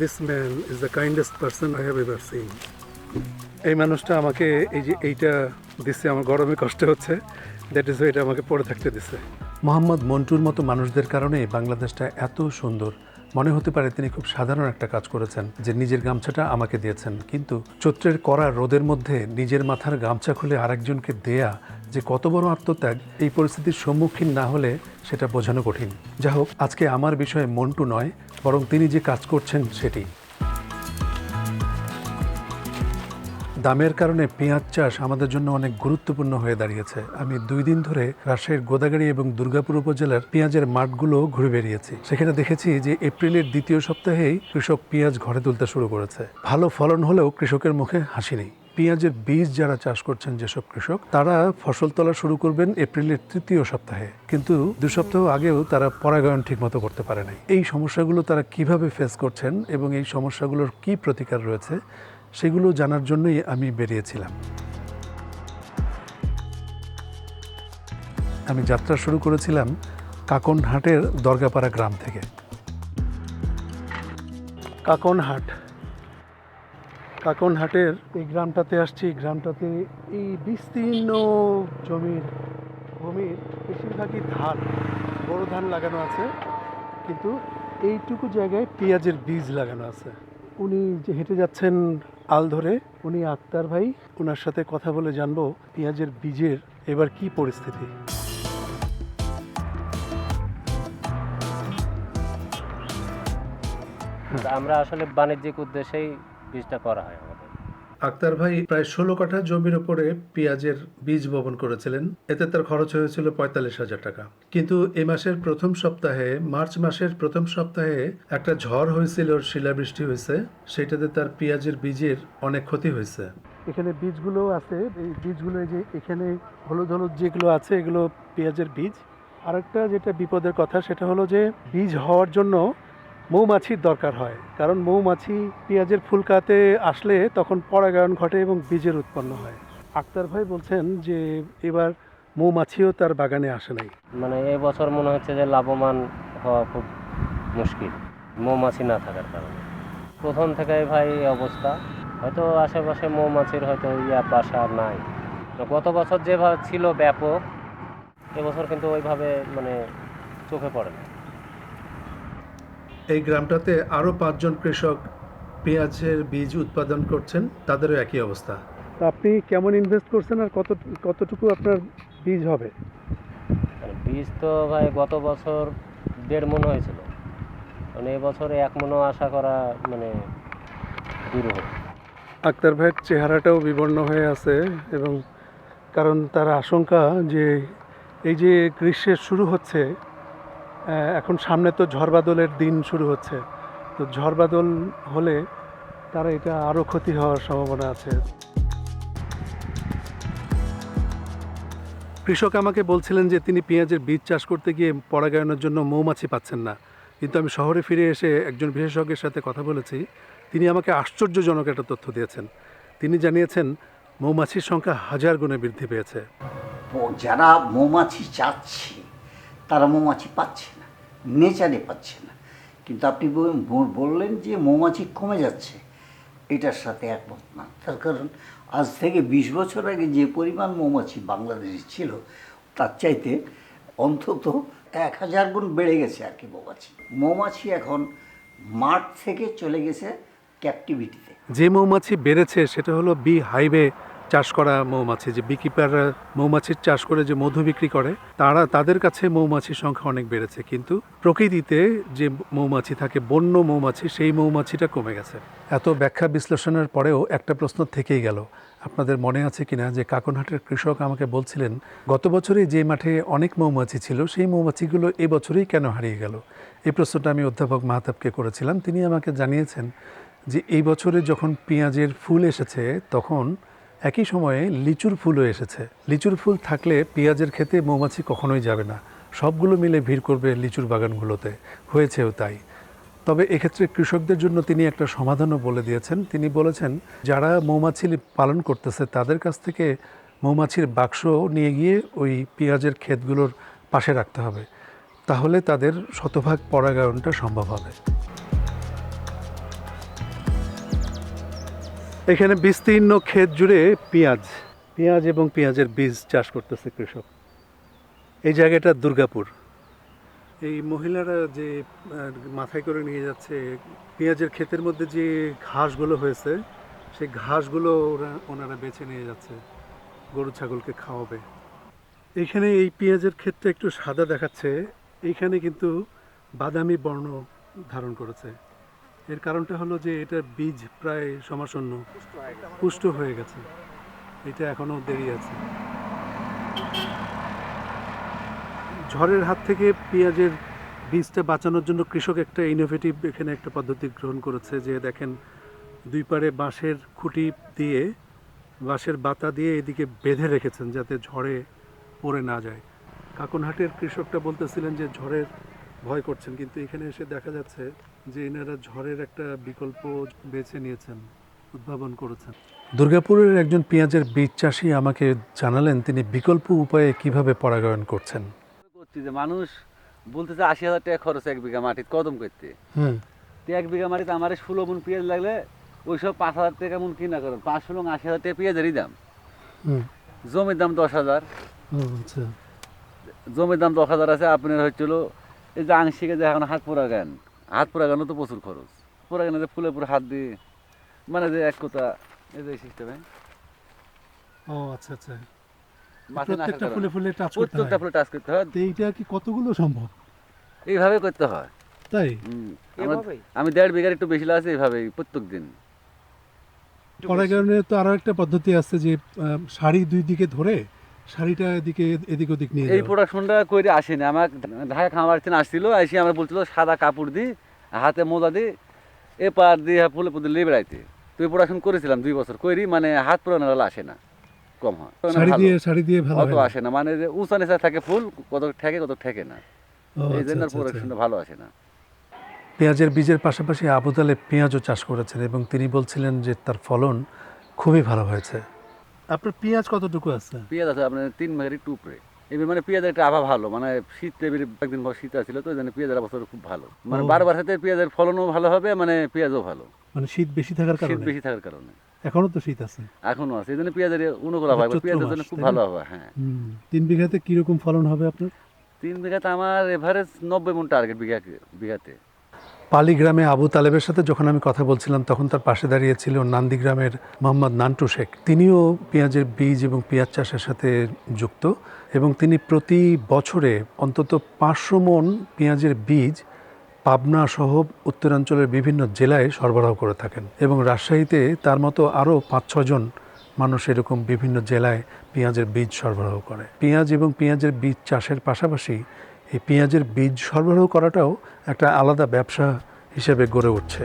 This man is the kindest person I have ever seen এই মানুষটা আমাকে এই যে এইটা দিচ্ছে আমার গরমে কষ্ট হচ্ছে। দ্যাট ইজ এটা আমাকে পড়ে থাকতে দিচ্ছে মোহাম্মদ মন্টুর মতো মানুষদের কারণে বাংলাদেশটা এত সুন্দর। মনে হতে পারে তিনি খুব সাধারণ একটা কাজ করেছেন, যে নিজের গামছাটা আমাকে দিয়েছেন। কিন্তু চৈত্রের করা রোদের মধ্যে নিজের মাথার গামছা খুলে আরেকজনকে দেয়া, যে কত বড় আত্মত্যাগ, এই পরিস্থিতির সম্মুখীন না হলে সেটা বোঝানো কঠিন। যা হোক, আজকে আমার বিষয়ে মন্টু নয়, বরং তিনি যে কাজ করছেন সেটি। দামের কারণে পেঁয়াজ চাষ আমাদের জন্য অনেক গুরুত্বপূর্ণ হয়ে দাঁড়িয়েছে। আমি দুই দিন ধরে রাজশাহীর গোদাগাড়ি এবং দুর্গাপুর উপজেলার পেঁয়াজের মাঠগুলো ঘুরে বেরিয়েছি সেখানে দেখেছি যে এপ্রিলের দ্বিতীয় সপ্তাহেই কৃষক পেঁয়াজ ঘরে তুলতে শুরু করেছে। ভালো ফলন হলেও কৃষকের মুখে হাসি নেই। পেঁয়াজের বীজ যারা চাষ করছেন যেসব কৃষক, তারা ফসল তোলা শুরু করবেন এপ্রিলের তৃতীয় সপ্তাহে। কিন্তু দু সপ্তাহ আগেও তারা পরাগায়ন ঠিকমতো করতে পারে নাই। এই সমস্যাগুলো তারা কীভাবে ফেস করছেন এবং এই সমস্যাগুলোর কি প্রতিকার রয়েছে সেগুলো জানার জন্যই আমি বেরিয়েছিলাম। আমি যাত্রা শুরু করেছিলাম কাকনহাটের দরগাপাড়া গ্রাম থেকে। কাকনহাট। কাকনহাটের এই গ্রামটাতে আসছি গ্রামটাতে এই বিস্তীর্ণ জমির, ভূমির বেশিরভাগই ধান, বড় ধান লাগানো আছে। কিন্তু এইটুকু জায়গায় পেঁয়াজের বীজ লাগানো আছে। উনি যে হেঁটে যাচ্ছেন আল ধরে উনি আক্তার ভাই ওনার সাথে কথা বলে জানব পেঁয়াজের বীজের এবার কি পরিস্থিতি। আমরা আসলে বাণিজ্যিক উদ্দেশ্যেই বীজটা করা হয় আক্তার ভাই প্রায় ষোলো কাঠা জমির ওপরে পেঁয়াজের বীজ বপন করেছিলেন। এতে তার খরচ হয়েছিল পঁয়তাল্লিশ হাজার টাকা। কিন্তু এ মাসের প্রথম সপ্তাহে, মার্চ মাসের প্রথম সপ্তাহে একটা ঝড় হয়েছিল, শিলাবৃষ্টি হয়েছে। সেটাতে তার পেঁয়াজের বীজের অনেক ক্ষতি হয়েছে। এখানে বীজগুলো আছে। এই বীজগুলো যে এখানে হলুদ হলুদ যেগুলো আছে, এগুলো পেঁয়াজের বীজ। আরেকটা যেটা বিপদের কথা, সেটা হলো যে বীজ হওয়ার জন্য মৌমাছির দরকার হয়। কারণ মৌমাছি পেঁয়াজের ফুলকাতে আসলে তখন পরাগায়ন ঘটে এবং বীজের উৎপন্ন হয়। আক্তার ভাই বলছেন যে এবার মৌমাছিও তার বাগানে আসে নাই। মানে এই বছর মনে হচ্ছে যে লাভবান হওয়া খুব মুশকিল, মৌমাছি না থাকার কারণে। প্রথম থেকে ভাই এই অবস্থা। হয়তো আশেপাশে মৌমাছির হয়তো ইয়া বাসা নাই। গত বছর যেভাবে ছিল ব্যাপক এবছর কিন্তু ওইভাবে মানে চোখে পড়ে না। এই গ্রামটাতে আরও পাঁচজন কৃষক পেঁয়াজের বীজ উৎপাদন করছেন তাদেরও একই অবস্থা। আপনি কেমন ইনভেস্ট করছেন আর কত কতটুকু আপনার বীজ হবে? বীজ তো ভাই গত বছর দেড় মন হয়েছিল। মানে এবছরে এক মনও আশা করা মানে দূর আক্তার ভাইয়ের চেহারাটাও বিবর্ণ হয়ে আছে এবং কারণ তার আশঙ্কা যে এই যে গ্রীষ্মের শুরু হচ্ছে এখন সামনে তো ঝড়বাদলের দিন শুরু হচ্ছে। তো ঝড়বাদল হলে তারা এটা আরও ক্ষতি হওয়ার সম্ভাবনা আছে। কৃষক আমাকে বলছিলেন যে তিনি পেঁয়াজের বীজ চাষ করতে গিয়ে পরাগায়নের জন্য মৌমাছি পাচ্ছেন না। কিন্তু আমি শহরে ফিরে এসে একজন বিশেষজ্ঞের সাথে কথা বলেছি। তিনি আমাকে আশ্চর্যজনক একটা তথ্য দিয়েছেন। তিনি জানিয়েছেন, মৌমাছির সংখ্যা হাজার গুণে বৃদ্ধি পেয়েছে। যারা মৌমাছি চাচ্ছে, তারা মৌমাছি পাচ্ছে নেচারে পাচ্ছে না। কিন্তু আপনি বল- বল- বললেন যে মৌমাছি কমে যাচ্ছে, এটার সাথে একমত না। তার কারণ আজ থেকে বিশ বছর আগে যে পরিমাণ মৌমাছি বাংলাদেশে ছিল, তার চাইতে অন্তত এক হাজার গুণ বেড়ে গেছে আর কি মৌমাছি। মৌমাছি এখন মাঠ থেকে চলে গেছে ক্যাপটিভিটিতে যে মৌমাছি বেড়েছে, সেটা হলো বি হাইওয়ে চাষ করা মৌমাছি, যে বিকিপাররা মৌমাছির চাষ করে যে মধু বিক্রি করে, তারা তাদের কাছে মৌমাছির সংখ্যা অনেক বেড়েছে। কিন্তু প্রকৃতিতে যে মৌমাছি থাকে, বন্য মৌমাছি, সেই মৌমাছিটা কমে গেছে। এত ব্যাখ্যা বিশ্লেষণের পরেও একটা প্রশ্ন থেকেই গেল। আপনাদের মনে আছে কিনা যে কাকনহাটের কৃষক আমাকে বলছিলেন, গত বছরে যে মাঠে অনেক মৌমাছি ছিল, সেই মৌমাছিগুলো এবছরেই কেন হারিয়ে গেল? এই প্রশ্নটা আমি অধ্যাপক মাহতাবকে করেছিলাম। তিনি আমাকে জানিয়েছেন যে, এই বছরে যখন পেঁয়াজের ফুল এসেছে, তখন একই সময়ে লিচুর ফুলও এসেছে। লিচুর ফুল থাকলে পেঁয়াজের খেতে মৌমাছি কখনোই যাবে না। সবগুলো মিলে ভিড় করবে লিচুর বাগানগুলোতে। হয়েছেও তাই। তবে এক্ষেত্রে কৃষকদের জন্য তিনি একটা সমাধানও বলে দিয়েছেন। তিনি বলেছেন, যারা মৌমাছি পালন করতেছে, তাদের কাছ থেকে মৌমাছির বাক্স নিয়ে গিয়ে ওই পেঁয়াজের ক্ষেতগুলোর পাশে রাখতে হবে। তাহলে তাদের শতভাগ পরাগায়নটা সম্ভব হবে। এখানে বিস্তীর্ণ ক্ষেত জুড়ে পেঁয়াজ পেঁয়াজ এবং পেঁয়াজের বীজ চাষ করতেছে কৃষক। এই জায়গাটা দুর্গাপুর। এই মহিলারা যে মাথায় করে নিয়ে যাচ্ছে, পেঁয়াজের ক্ষেতের মধ্যে যে ঘাসগুলো হয়েছে, সেই ঘাসগুলো ওরা, ওনারা বেছে নিয়ে যাচ্ছে, গরু, ছাগলকে খাওয়াবে। এখানে এই পেঁয়াজের ক্ষেতটা একটু সাদা দেখাচ্ছে। এইখানে কিন্তু বাদামি বর্ণ ধারণ করেছে। এর কারণটা হলো যে এটার বীজ প্রায় সমাসন্ন, পুষ্ট হয়ে গেছে। এটা এখনও দেরি আছে। ঝড়ের হাত থেকে পেঁয়াজের বীজটা বাঁচানোর জন্য কৃষক একটা ইনোভেটিভ এখানে একটা পদ্ধতি গ্রহণ করেছে যে দেখেন, দুই পারে বাঁশের খুঁটি দিয়ে, বাঁশের বাতা দিয়ে এদিকে বেঁধে রেখেছেন যাতে ঝড়ে পড়ে না যায়। কাকনহাটের কৃষকটা বলতেছিলেন যে ঝড়ের ভয় করছেন কিন্তু এখানে এসে দেখা যাচ্ছে যে এনারা ঝড়ের একটা বিকল্প বেছে নিয়েছেন উদ্ভাবন করেছেন। দুর্গাপুরের একজন পেঁয়াজের বীজ চাষি আমাকে জানালেন তিনি বিকল্প উপায়ে কীভাবে পরাগায়ন করছেন। করছি যে মানুষ বলতেছে আশি হাজার টাকা খরচ এক বিঘা মাটি কদম করতে। হুম। তো এক বিঘা মাটিতে আমার ষোলো মন পেঁয়াজ লাগলে ওইসব পাঁচ হাজার টাকা মন কিনা করেন পাঁচ ষোলো আশি হাজার টাকা পেঁয়াজেরই দাম। হুম। জমির দাম দশ হাজার। আচ্ছা। জমির দাম দশ হাজার আছে আপনার হচ্ছিল এই যে আংশিকে যে এখন হাত পোড়া গান হাত পোড়া গানও তো প্রচুর খরচ। পোড়া গানে যে ফুলে পুরো হাত দিয়ে মানে যে এক কথা এই যে সিস্টেমে ও আচ্ছা আচ্ছা। প্রত্যেকটা ফুলে ফুলে টাচ করতে প্রত্যেকটা ফুলে টাচ করতে হয়। এইটা কি কতগুলো সম্ভব? এইভাবে করতে হয়। তাই? হুম। আমি দেড় বিঘার একটু বেশি লাগছে এইভাবেই প্রত্যেক দিন। পরাগায়নের তো আরও একটা পদ্ধতি আছে যে শাড়ি দুই দিকে ধরে শাড়িটা এদিকে এদিক ওদিক নিয়ে এই প্রোডাকশনটা করে আসেনি। আমার ঢাকা খামার থেকে আসছিল এসে আমরা বলছিল সাদা কাপড় দি হাতে মোজা দি এ পার দিয়ে ফুলে বেড়াইতে। প্রোডাকশন করেছিলাম দুই বছর। করি মানে হাত আসে না কম হয়। শাড়ি দিয়ে শাড়ি দিয়ে ভালো অত আসে না। মানে উঁচা নিচা থাকে ফুল কত ঠেকে কত ঠেকে না। এই আচ্ছা, জন্য আচ্ছা, আচ্ছা। প্রোডাকশনটা ভালো আসে না। পেঁয়াজের বীজের পাশাপাশি আবু তালেব পেঁয়াজও চাষ করেছেন এবং তিনি বলছিলেন যে তার ফলন খুবই ভালো হয়েছে। আপনার পেঁয়াজ কতটুকু আছে? পেঁয়াজ আছে আপনার তিন মেঘের একটু উপরে। এবার মানে পেঁয়াজের একটা আভা ভালো মানে শীত এবার একদিন শীত আসছিল তো জন্য পেঁয়াজের বছর খুব ভালো। মানে বারবার সাথে পেঁয়াজের ফলনও ভালো হবে মানে পেঁয়াজও ভালো। মানে শীত বেশি থাকার শীত কারণে? বেশি থাকার কারণে। এখনও তো শীত আছে? এখনও আছে এই জন্য পেঁয়াজের অনুকূল পেঁয়াজের জন্য খুব ভালো হবে হ্যাঁ। তিন বিঘাতে কীরকম ফলন হবে আপনার? তিন বিঘাতে আমার এভারেজ নব্বই মন টার্গেট বিঘা বিঘাতে। পালি গ্রামে আবু তালেবের সাথে যখন আমি কথা বলছিলাম, তখন তার পাশে দাঁড়িয়ে ছিল নান্দি গ্রামের মোহাম্মদ নান্টু শেখ। তিনিও পেঁয়াজের বীজ এবং পেঁয়াজ চাষের সাথে যুক্ত এবং তিনি প্রতি বছরে অন্তত পাঁচশো মন পেঁয়াজের বীজ পাবনা সহ উত্তরাঞ্চলের বিভিন্ন জেলায় সরবরাহ করে থাকেন এবং রাজশাহীতে তার মতো আরও পাঁচ ছজন মানুষ এরকম বিভিন্ন জেলায় পেঁয়াজের বীজ সরবরাহ করে। পেঁয়াজ এবং পেঁয়াজের বীজ চাষের পাশাপাশি এই পেঁয়াজের বীজ সরবরাহ করাটাও একটা আলাদা ব্যবসা হিসেবে গড়ে উঠছে।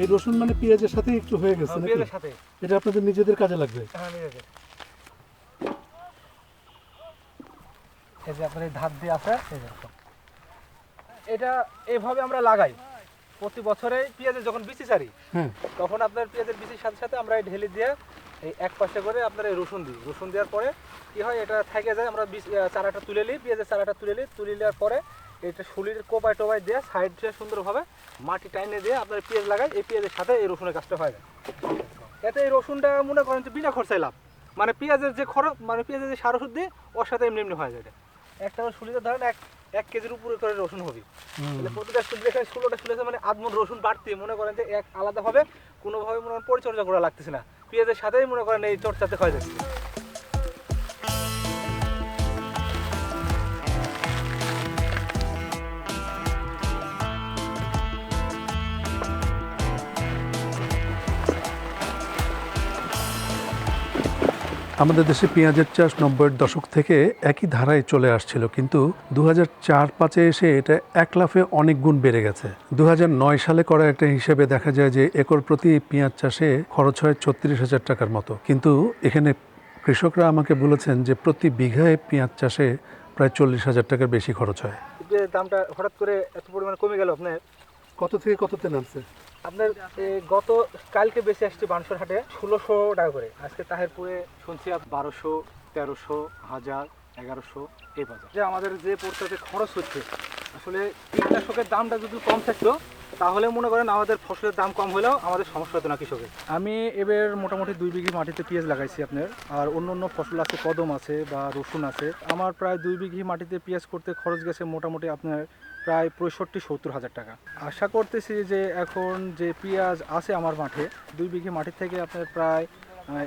এই রসুন মানে পেঁয়াজের সাথে একটু হয়ে গেছে নাকি? সাথে। এটা আপনাদের নিজেদের কাজে লাগবে। হ্যাঁ এই যে আপনার এই ধার দিয়ে আছে। এটা এভাবে আমরা লাগাই। প্রতি বছরে পেঁয়াজের যখন বিচি ছাড়ি তখন আপনার পেঁয়াজের বিচির সাথে সাথে আমরা এই ঢেলে দিয়ে এই এক পাশে করে আপনার এই রসুন দিই। রসুন দেওয়ার পরে কি হয় এটা থেকে যায় আমরা চারাটা তুলে নিই পেঁয়াজের চারাটা তুলে নিই। তুলে নেওয়ার পরে এটা শুলির কোপায় টোপায় দিয়ে সাইড দিয়ে সুন্দরভাবে মাটি টাইনে দিয়ে আপনার পেঁয়াজ লাগাই এই পেঁয়াজের সাথে এই রসুনের কাজটা হয়ে যায়। এতে এই রসুনটা মনে করেন যে বিনা খরচায় লাভ। মানে পেঁয়াজের যে খরচ মানে পেঁয়াজের যে সার ওষুধ দিই ওর সাথে এমনি এমনি হয়ে যায় এটা। একটা শুলিতে ধরেন এক এক কেজির উপরে করে রসুন হবে। তাহলে প্রতিটা সবজি এখানে ষোলোটা শুলেছে মানে আধমন রসুন বাড়তে। মনে করেন যে এক আলাদাভাবে কোনোভাবে মনে করেন পরিচর্যা করা লাগতেছে না। পেঁয়াজের সাথেই মনে করেন এই চর্চাতে হয়ে যাচ্ছে। আমাদের দেশে পেঁয়াজের চাষ নব্বইয়ের দশক থেকে একই ধারায় চলে আসছিল কিন্তু দু হাজার চার পাঁচে এসে এটা এক লাফে অনেক গুণ বেড়ে গেছে। দু নয় সালে করা একটা হিসেবে দেখা যায় যে একর প্রতি পেঁয়াজ চাষে খরচ হয় ছত্রিশ হাজার টাকার মতো। কিন্তু এখানে কৃষকরা আমাকে বলেছেন যে প্রতি বিঘায় পেঁয়াজ চাষে প্রায় চল্লিশ হাজার টাকার বেশি খরচ হয়। যে দামটা হঠাৎ করে এত পরিমাণে কমে গেল আপনার? কত থেকে কততে নামছে? আপনার গত, কালকে বেশি আসছে বানসর হাটে, ষোলোশো টাকা করে। আজকে তাহেরপুরে শুনছি বারোশো, তেরোশো, হাজার, এগারোশো এই বাজার। যে আমাদের যে পড়তে খরচ হচ্ছে, আসলে কীটনাশকের দামটা যদি কম থাকতো তাহলে মনে করেন আমাদের ফসলের দাম কম হলেও আমাদের সমস্যা হতো না কৃষকের। আমি এবার মোটামুটি দুই বিঘি মাটিতে পেঁয়াজ লাগাইছি আপনার, আর অন্য অন্য ফসল আছে, কদম আছে বা রসুন আছে। আমার প্রায় দুই বিঘি মাটিতে পেঁয়াজ করতে খরচ গেছে মোটামুটি আপনার প্রায় পঁয়ষট্টি, সত্তর হাজার টাকা। আশা করতেছি যে এখন যে পেঁয়াজ আছে আমার মাঠে, দুই বিঘি মাটি থেকে আপনার প্রায়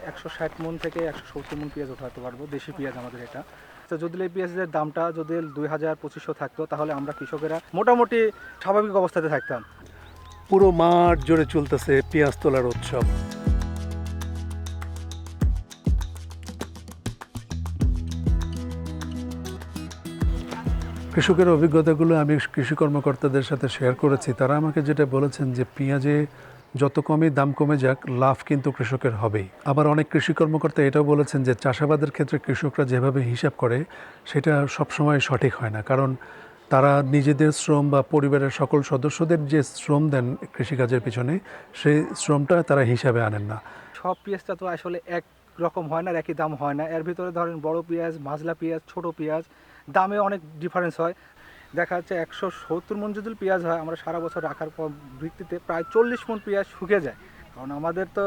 একশো ষাট মন থেকে একশো সত্তর মন পেঁয়াজ উঠাতে পারব, দেশি পেঁয়াজ আমাদের এটা। তো যদি এই পেঁয়াজের দামটা যদি দুই হাজার পঁচিশশো থাকতো, তাহলে আমরা কৃষকেরা মোটামুটি স্বাভাবিক অবস্থাতে থাকতাম। পুরো মাঠ জুড়ে চলতেছে পেঁয়াজ তোলার উৎসব। কৃষকের অভিজ্ঞতাগুলো আমি কৃষি কর্মকর্তাদের সাথে শেয়ার করেছি। তারা আমাকে যেটা বলেছেন যে পেঁয়াজে যত কমই দাম কমে যাক, লাভ কিন্তু কৃষকের হবেই। আবার অনেক কৃষি কর্মকর্তা এটাও বলেছেন যে, চাষাবাদের ক্ষেত্রে কৃষকরা যেভাবে হিসাব করে, সেটা সবসময় সঠিক হয় না। কারণ তারা নিজেদের শ্রম বা পরিবারের সকল সদস্যদের যে শ্রম দেন কৃষিকাজের পিছনে, সেই শ্রমটা তারা হিসাবে আনেন না। সব পেঁয়াজটা তো আসলে এক রকম হয় না একই দাম হয় না। এর ভিতরে ধরেন বড় পেঁয়াজ মাজলা পেঁয়াজ, ছোট পেঁয়াজ, দামে অনেক ডিফারেন্স হয়। দেখা যাচ্ছে একশো সত্তর মন যদি পেঁয়াজ হয়, আমরা সারা বছর রাখার পর ভিত্তিতে প্রায় চল্লিশ মন পেঁয়াজ শুকে যায়। কারণ আমাদের তো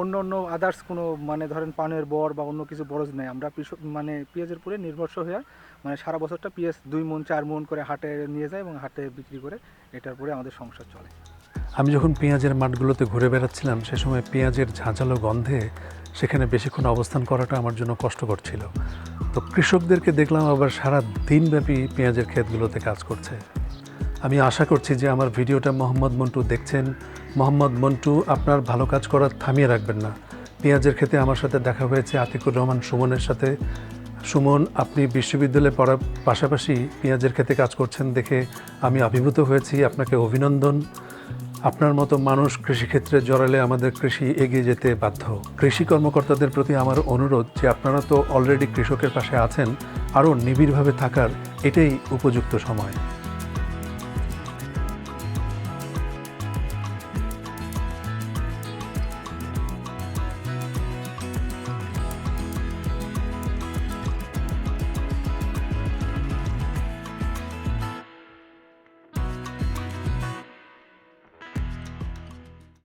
অন্য অন্য আদার্স কোনো মানে ধরেন পানের বর বা অন্য কিছু বরজ নেই। আমরা মানে পেঁয়াজের উপরে নির্ভরশীল হয়ে মানে সারা বছরটা পেঁয়াজ দুই মন, চার মন করে হাটে নিয়ে যায় এবং হাটে বিক্রি করে এটার পরে আমাদের সংসার চলে। আমি যখন পেঁয়াজের মাঠগুলোতে ঘুরে বেড়াচ্ছিলাম, সে সময় পেঁয়াজের ঝাঁঝালো গন্ধে সেখানে বেশিক্ষণ অবস্থান করাটা আমার জন্য কষ্টকর ছিল। তো কৃষকদেরকে দেখলাম আবার সারা দিনব্যাপী পেঁয়াজের ক্ষেতগুলোতে কাজ করছে। আমি আশা করছি যে আমার ভিডিওটা মোহাম্মদ মন্টু দেখছেন। মোহাম্মদ মন্টু, আপনার ভালো কাজ করা থামিয়ে রাখবেন না। পেঁয়াজের ক্ষেতে আমার সাথে দেখা হয়েছে আতিকুর রহমান সুমনের সাথে। সুমন, আপনি বিশ্ববিদ্যালয়ে পড়ার পাশাপাশি পেঁয়াজের ক্ষেতে কাজ করছেন দেখে আমি অভিভূত হয়েছি। আপনাকে অভিনন্দন। আপনার মতো মানুষ কৃষিক্ষেত্রে জড়ালে আমাদের কৃষি এগিয়ে যেতে বাধ্য। কৃষি কর্মকর্তাদের প্রতি আমার অনুরোধ যে আপনারা তো অলরেডি কৃষকের পাশে আছেন, আরও নিবিড়ভাবে থাকার এটাই উপযুক্ত সময়।